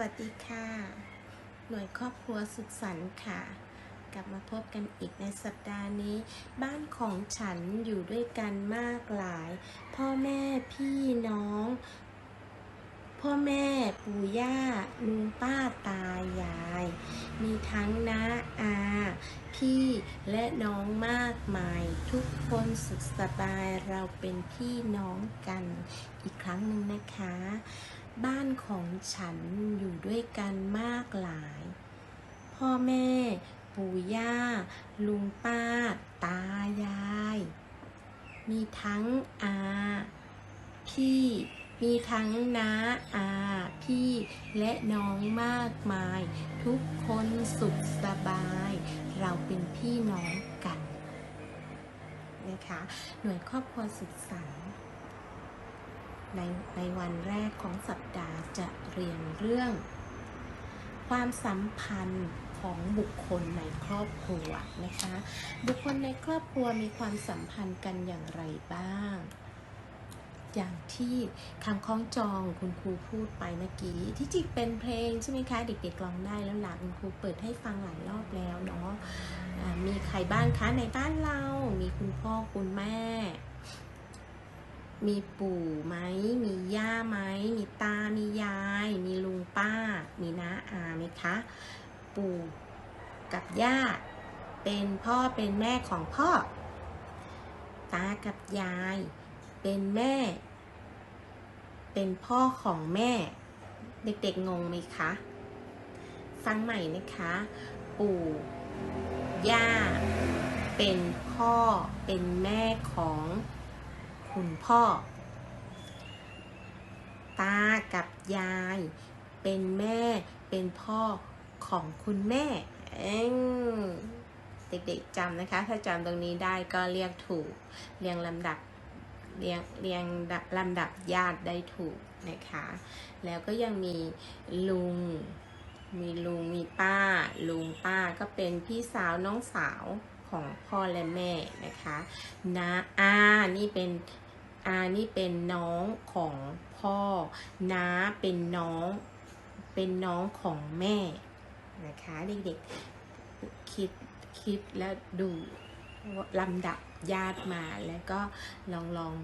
วัสดีค่ะ หน่วยครอบครัวสุขสันต์ค่ะ กลับมาพบกันอีกในสัปดาห์นี้ บ้านของฉันอยู่ด้วยกันมากหลาย พ่อแม่พี่น้อง พ่อแม่ปู่ย่าลุงป้าตายาย มีทั้งน้าอาพี่และน้องมากมาย ทุกคนสุขสบายเราเป็นพี่น้องกันอีกครั้งหนึ่งนะคะ บ้านของฉันอยู่ด้วยกันมากหลาย พ่อแม่ ปู่ย่า ลุงป้า ตายาย มีทั้งอา พี่ มีทั้งน้าอา พี่และน้องมากมาย ทุกคนสุขสบาย เราเป็นพี่น้องกันนะคะหน่วยครอบครัวสุขสันต์ ในในวันแรกของสัปดาห์จะเรียนเรื่อง ความสัมพันธ์ของบุคคลในครอบครัวนะคะ บุคคลในครอบครัวมีความสัมพันธ์กันอย่างไรบ้าง อย่างที่คำคล้องจองคุณครูพูดไปเมื่อกี้ ที่จริงเป็นเพลงใช่ไหมคะเด็กๆลองได้แล้วล่ะคุณครูเปิดให้ฟังหลายรอบแล้วเนาะอ่ามีใครบ้างคะในบ้านเรา มีคุณพ่อคุณแม่ มีปู่ไหม มีย่าไหม มีตา มียาย มีลุงป้า มีน้าอาไหมคะ ปู่กับย่า เป็นพ่อเป็นแม่ของพ่อ ตากับยาย เป็นแม่ เป็นพ่อของแม่ เด็กๆงงไหมคะ ฟังใหม่นะคะ ปู่ ย่า เป็นพ่อ เป็นแม่ของ คุณพ่อ ตากับยาย เป็นแม่เป็นพ่อของคุณแม่เองเด็กๆจำนะคะ ถ้าจำตรงนี้ได้ก็เรียกถูก เรียงลำดับเรียงเรียงลำดับญาติได้ถูกนะคะ แล้วก็ยังมีลุง มีลุงมีป้า ลุงป้าก็เป็นพี่สาวน้องสาวของพ่อและแม่นะคะนาอานี่เป็น อานี่เป็นน้องของพ่อ น้าเป็นน้อง เป็นน้องของแม่ นะคะเด็กๆคิดคิดแล้วดูลำดับญาติมาแล้วก็ลองลอง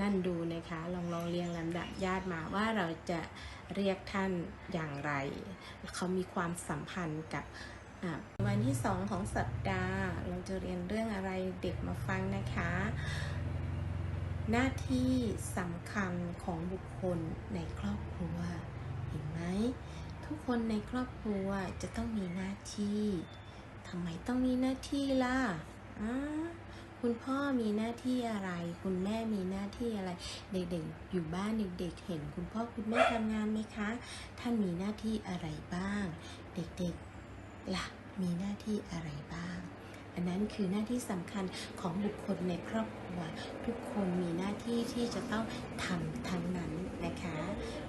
นั่นดูนะคะ ลองลองเรียงลำดับญาติมาว่าเราจะเรียกท่านอย่างไร เขามีความสัมพันธ์กับวันที่สองของสัปดาห์ เราจะเรียนเรื่องอะไรเด็กมาฟังนะคะ หน้าที่สำคัญของบุคคลในครอบครัว เห็นไหม ทุกคนในครอบครัวจะต้องมีหน้าที่ทำไมต้องมีหน้าที่ล่ะอ่าคุณพ่อมีหน้าที่อะไร คุณแม่มีหน้าที่อะไร เด็กๆ อยู่บ้านเด็กๆ เห็นคุณพ่อคุณแม่ทำงานไหมคะ ท่านมีหน้าที่อะไรบ้าง เด็กๆล่ะมีหน้าที่อะไรบ้าง อันนั้นคือหน้าที่สำคัญของบุคคลในครอบครัว ทุกคนมีหน้าที่ที่จะต้องทำทั้งนั้นนะคะ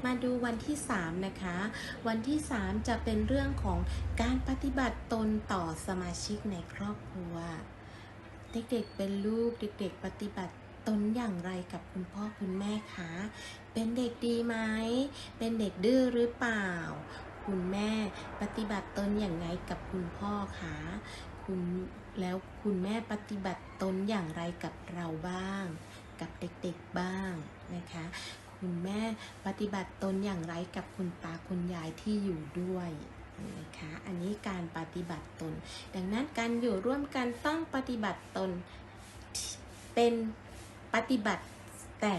มาดูวันที่ 3 นะคะ วันที่ 3 จะเป็นเรื่องของการปฏิบัติตนต่อสมาชิกในครอบครัว เด็กๆเป็นลูกเด็กๆ ปฏิบัติตนอย่างไรกับคุณพ่อคุณแม่คะ เป็นเด็กดีไหม เป็นเด็กดื้อหรือเปล่า คุณแม่ปฏิบัติตนอย่างไรกับคุณพ่อคะ คุณ แล้วคุณแม่ปฏิบัติตนอย่างไรกับเราบ้าง กับเด็กๆบ้างนะคะ คุณแม่ปฏิบัติตนอย่างไรกับคุณตาคุณยายที่อยู่ด้วยนะคะอันนี้การปฏิบัติตน ดังนั้นการอยู่ร่วมกันต้องปฏิบัติตนเป็นปฏิบัติแต่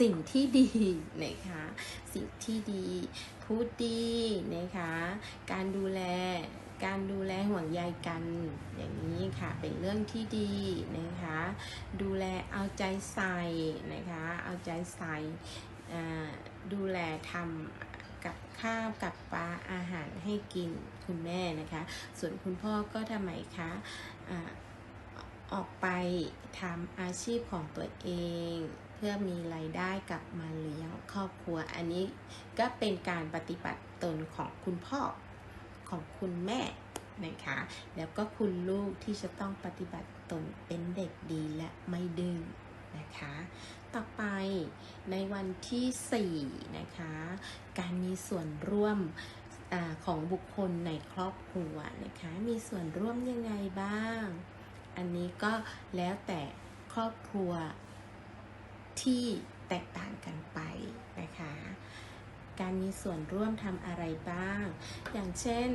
สิ่งที่ดีนะคะสิ่งที่ดีพูดดีนะคะการดูแล การดูแลห่วงใยกัน อย่างนี้ค่ะเป็นเรื่องที่ดีนะคะ ดูแลเอาใจใส่นะคะ เอาใจใส่ดูแลทำกับข้าวกับปลาอาหารให้กินคุณแม่นะคะ ส่วนคุณพ่อก็ทำไมคะอาออกไปทำอาชีพของตัวเองเพื่อมีรายได้กลับมาเลี้ยงครอบครัว อันนี้ก็เป็นการปฏิบัติตนของคุณพ่อ ของคุณแม่นะคะ แล้วก็คุณลูกที่จะต้องปฏิบัติตนเป็นเด็กดีและไม่ดื้อนะคะ ต่อไปในวันที่4นะคะ การมีส่วนร่วมอของบุคคลในครอบครัวนะคะ มีส่วนร่วมยังไงบ้าง อันนี้ก็แล้วแต่ครอบครัวที่แตกต่างกันไปนะคะ การมีส่วนร่วมทำอะไรบ้าง อย่างเช่น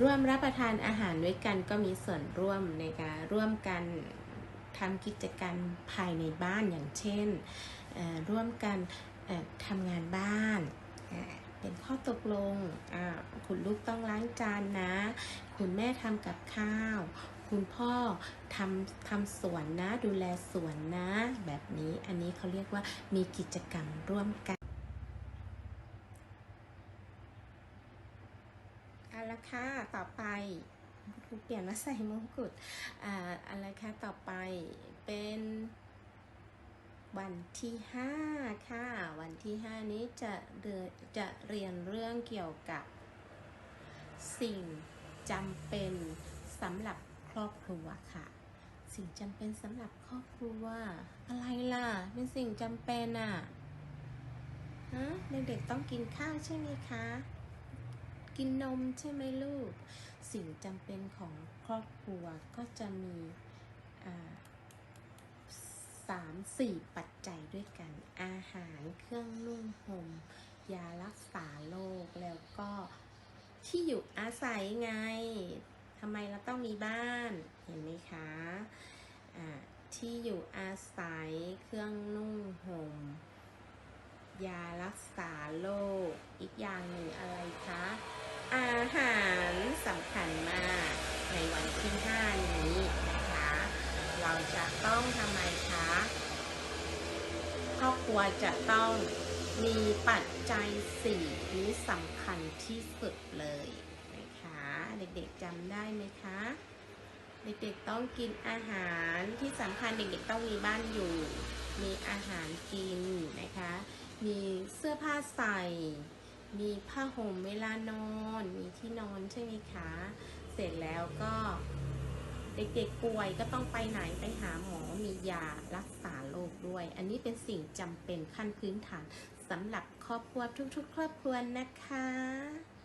ร่วมรับประทานอาหารด้วยกันก็มีส่วนร่วมในการร่วมกันทำกิจกรรมภายในบ้านอย่างเช่น ร่วมกันทำงานบ้าน เป็นข้อตกลง คุณลูกต้องล้างจานนะ คุณแม่ทำกับข้าว คุณพ่อทำทำสวนนะ ดูแลสวนนะ แบบนี้ อันนี้เขาเรียกว่ามีกิจกรรมร่วมกัน เอาละค่ะ ต่อไป ครูเปลี่ยนมาใส่มงกุฎอ่าอะไรคะต่อไปเป็นวันที่ 5 ค่ะ วันที่ 5 นี้จะเรียนจะเรียนเรื่องเกี่ยวกับ สิ่งจำเป็นสำหรับครอบครัวค่ะ สิ่งจำเป็นสำหรับครอบครัว อะไรล่ะ เป็นสิ่งจำเป็นอะฮะเด็กๆต้องกินข้าวใช่ไหมคะ กินนมใช่ไหมลูก สิ่งจำเป็นของครอบครัวก็จะมีสามสี่ปัจจัยด้วยกัน อาหารเครื่องนุ่งห่มยารักษาโรคแล้วก็ที่อยู่อาศัยไงทำไมเราต้องมีบ้าน เห็นไหมคะอ่าที่อยู่อาศัยเครื่องนุ่งห่มยารักษาโรคอีกอย่างหนึ่งอะไรคะ อาหารสำคัญมากในวันที่ 5 นี้นะคะ เราจะต้องทำไมคะครอบครัวจะต้องมีปัจจัยสี่นี้สำคัญที่สุดเลยนะคะ เด็กๆจำได้ไหมคะ เด็กๆต้องกินอาหารที่สำคัญเด็กๆต้องมีบ้านอยู่ มีอาหารกินนะคะ มีเสื้อผ้าใส่ มีผ้าห่มเวลานอน มีที่นอนใช่ไหมคะ เสร็จแล้วก็เด็กๆป่วยก็ต้องไปไหนไปหาหมอมียารักษาโรคด้วย อันนี้เป็นสิ่งจำเป็นขั้นพื้นฐานสำหรับครอบครัวทุกๆ ครอบครัวนะคะ